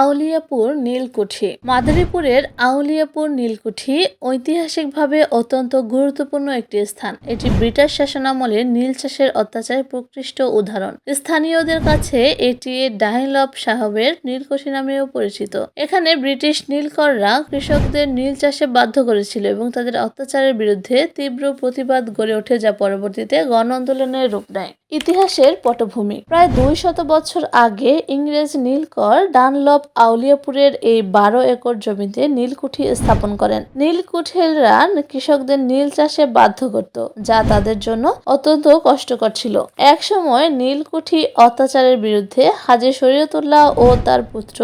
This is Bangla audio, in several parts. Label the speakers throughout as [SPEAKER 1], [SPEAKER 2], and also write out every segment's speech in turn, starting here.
[SPEAKER 1] আউলিয়াপুর নীলকুঠি। মাদারীপুরের আউলিয়াপুর নীলকুঠি ঐতিহাসিকভাবে অত্যন্ত গুরুত্বপূর্ণ একটি স্থান। এটি ব্রিটিশ শাসনামলে নীল চাষের অত্যাচার প্রকৃষ্ট উদাহরণ। স্থানীয়দের কাছে এটি ডাইনলপ সাহেবের নীলকুঠি নামেও পরিচিত। এখানে ব্রিটিশ নীলকররা কৃষকদের নীল চাষে বাধ্য করেছিল এবং তাদের অত্যাচারের বিরুদ্ধে তীব্র প্রতিবাদ গড়ে ওঠে যা পরবর্তীতে গণ আন্দোলনের রূপ নেয়। ইতিহাসের পটভূমি। প্রায় দুই শত বছর আগে ইংরেজ নীলকর ডানলপ আউলিয়াপুরের এই বারো একর জমিতে নীলকুঠি স্থাপন করেন। নীলকুঠিরা কৃষকদের নীল চাষে বাধ্য করত, যা তাদের জন্য অত্যন্ত কষ্টকর ছিল। একসময় নীলকুঠি অত্যাচারের বিরুদ্ধে হাজী শরীয়তুল্লাহ ও তার পুত্র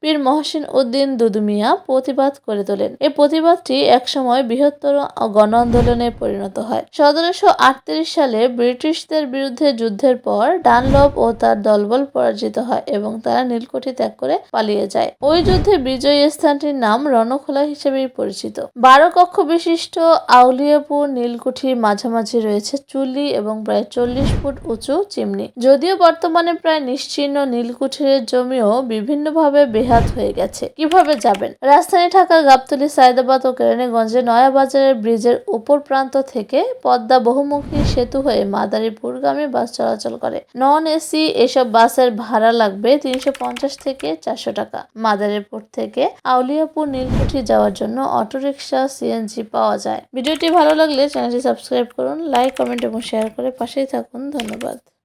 [SPEAKER 1] পীর মহসিন উদ্দিন দুদুমিয়া প্রতিবাদ করে তোলেন। এই প্রতিবাদটি একসময় বৃহত্তর গণ আন্দোলনে পরিণত হয়। সতেরোশো আটত্রিশ সালে ব্রিটিশদের বিরুদ্ধে যুদ্ধের পর ডানলপ ও তার দলবল পরাজিত হয় এবং তারা নীলকুঠি ত্যাগ করে পালিয়ে যায়। ওই যুদ্ধে বিজয়ী স্থানটির নাম রণখোলা হিসেবেই পরিচিত। বারো কক্ষ বিশিষ্ট আউলিয়াপুর নীলকুঠির মাঝামাঝি রয়েছে চুল্লি এবং প্রায় চল্লিশ ফুট উঁচু চিমনি। যদিও বর্তমানে প্রায় নিশ্চিহ্ন নীলকুঠির জমিও বিভিন্নভাবে বেহাত হয়ে গেছে। কীভাবে যাবেন? রাজধানী ঢাকার গাবতলী, সায়দাবাদ ও কেরানীগঞ্জে নয়াবাজারের ব্রিজের উপর প্রান্ত থেকে পদ্মা বহুমুখী সেতু হয়ে মাদারীপুরগামী বাস চলাচল করে। নন এসি, এসব বাসের ভাড়া লাগবে তিনশো পঞ্চাশ থেকে চারশো টাকা। মাদারীপুর থেকে আউলিয়াপুর, নীলকুঠি যাওয়ার জন্য অটোরিকশা সিএনজি পাওয়া যায়। ভিডিওটি ভালো লাগলে চ্যানেলটি সাবস্ক্রাইব করুন, লাইক, কমেন্ট এবং শেয়ার করে পাশেই থাকুন। ধন্যবাদ।